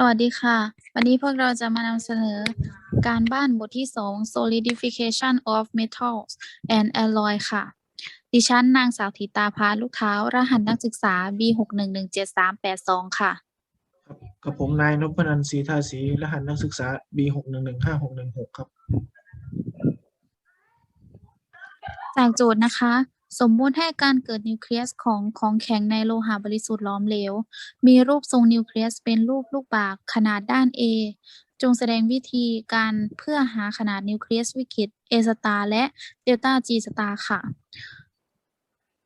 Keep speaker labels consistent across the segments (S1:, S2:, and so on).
S1: สวัสดีค่ะ วันนี้พวกเราจะมานำเสนอการบ้านบทที่2 solidification of metals and alloy ค่ะ ดิฉันนางสาวธิตาพาลูกเท้า รหัสนักศึกษา B หกหนึ่งหนึ่งเจ็ดสามแปดสองค่ะ
S2: ครับกับผมนายนพนันท์ศรีทาศรีรหัสนักศึกษา B หกหนึ่งหนึ่งห้าหกหนึ่งหกครับ
S1: จากโจทย์นะคะ สมมติให้การเกิดนิวเคลียสของของแข็งในโลหะบริสุทธิ์ล้อมเหลว มีรูปทรงนิวเคลียสเป็นรูปลูกบากขนาดด้าน A จงแสดงวิธีการเพื่อหาขนาดนิวเคลียสวิกฤต A สตาและเดลต้า G สตาค่ะ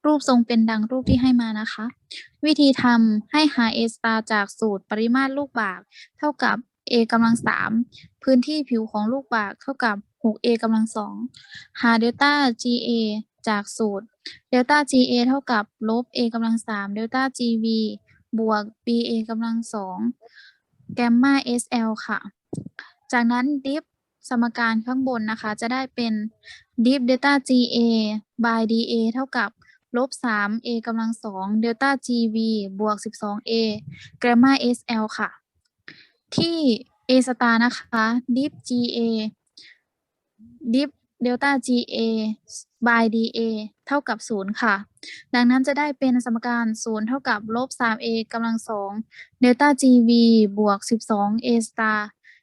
S1: รูปทรงเป็นดังรูปที่ให้มานะคะ วิธีทำให้หา A สตาจากสูตรปริมาตรลูกบาก เท่ากับ A กำลังสามพื้นที่ผิวของลูกบากเท่ากับ 6A กำลังสองหาเดลต้า GA จากสูตรเดลต้า GA เท่ากับลบ A กำลังสามเดลต้า GV บวก BA กำลังสองแกมมา SL ค่ะ จากนั้นดิฟสมการข้างบนนะคะ จะได้เป็นดิฟเดลต้า GA by DA เท่ากับลบสาม A กำลังสองเดลต้า GV บวกสิบสอง A แกมมา SL ค่ะ ที่ A สตาร์นะคะดิฟ GA ดิฟ เดลต้า GA by DA เท่ากับศูนย์ค่ะ ดังนั้นจะได้เป็นสมการศูนย์เท่ากับลบ 3a กำลังสองเดลต้า GV บวก 12a star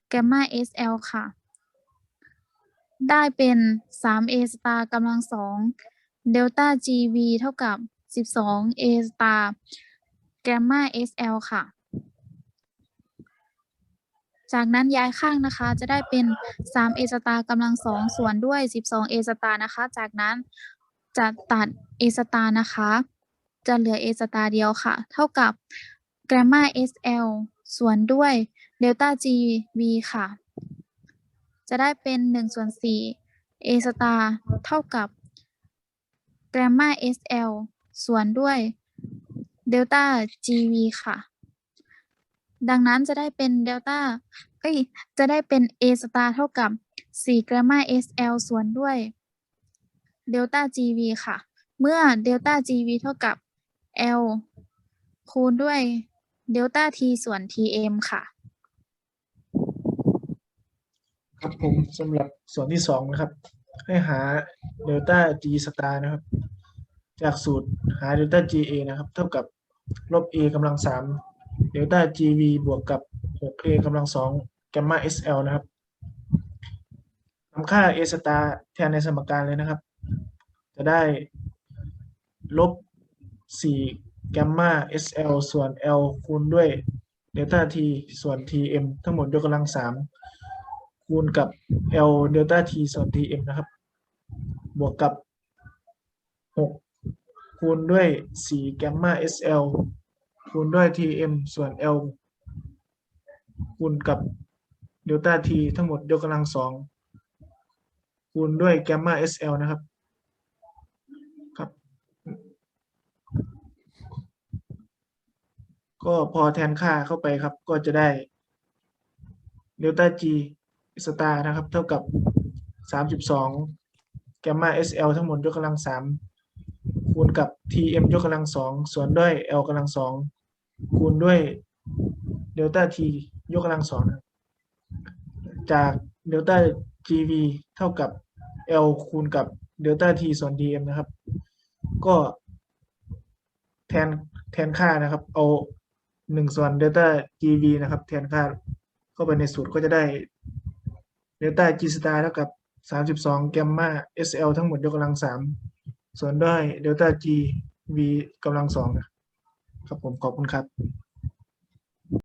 S1: แกมมา SL ค่ะ ได้เป็น 3a star กำลังสองเดลต้า GV เท่ากับ 12a star แกมมา SL ค่ะ จากนั้นย้ายข้างนะคะ จะได้เป็น 3a สตาร์กำลังสองส่วนด้วย 12a สตาร์นะคะ จากนั้นจะตัด a สตาร์นะคะ จะเหลือ a สตาร์เดียวค่ะ เท่ากับ g a m m a SL ส่วนด้วย delta GV ค่ะ จะได้เป็น1ส่วน4 a สตาร์เท่ากับ g a m m a SL ส่วนด้วย delta GV ค่ะ ดังนั้นจะได้เป็นเดลต้าเอ้ย จะได้เป็น A สตาร์เท่ากับ4 g r a m m a SL ส่วนด้วยเดลต้า GV ค่ะ เมื่อเดลต้า GV เท่ากับ L คูณด้วยเดลต้า T ส่วน TM ค่ะ
S2: ครับผมสำหรับส่วนที่สองนะครับ ให้หาเดลต้า G สตาร์นะครับ จากสูตรหาเดลต้า GA นะครับ เท่ากับลบ A กำลังสาม เดลต้า GV บวกกับ 6A กำลังสองแกมมา SL นะครับนำค่า A สตาร์แทนในสมการเลยนะครับ จะได้ลบ 4 แกมมา SL ส่วน L คูณด้วยเดลต้า T ส่วน TM ทั้งหมดยกกำลังสามคูณกับ L เดลต้า T ส่วน TM นะครับ บวกกับ 6 คูณด้วย 4 แกมมา SL คูณด้วย TM ส่วน L คูณกับเดลต้า T ทั้งหมดยกกำลังสองคูณด้วยแกมมา SL นะครับครับก็พอแทนค่าเข้าไปครับ ก็จะได้เดลต้า G สตาร์นะครับ เท่ากับ 32 แกมมา SL ทั้งหมดยกกำลังสามคูณกับ TM ยกกำลังสองส่วนด้วย L กำลังสอง คูณด้วยเดลต้า T ยกกำลังสองจากเดลต้า GV เท่ากับ L คูณกับเดลต้า T ส่วน TM นะครับ ก็แทนแทนค่านะครับ เอาหนึ่งส่วนเดลต้า GV นะครับ แทนค่าเข้าไปในสูตรก็จะได้เดลต้า G สตาร์เท่ากับสามสิบสองแกมมา SL ทั้งหมดยกกำลังสามส่วนด้วยเดลต้า G V กำลังสองนะ ครับผมขอบคุณครับ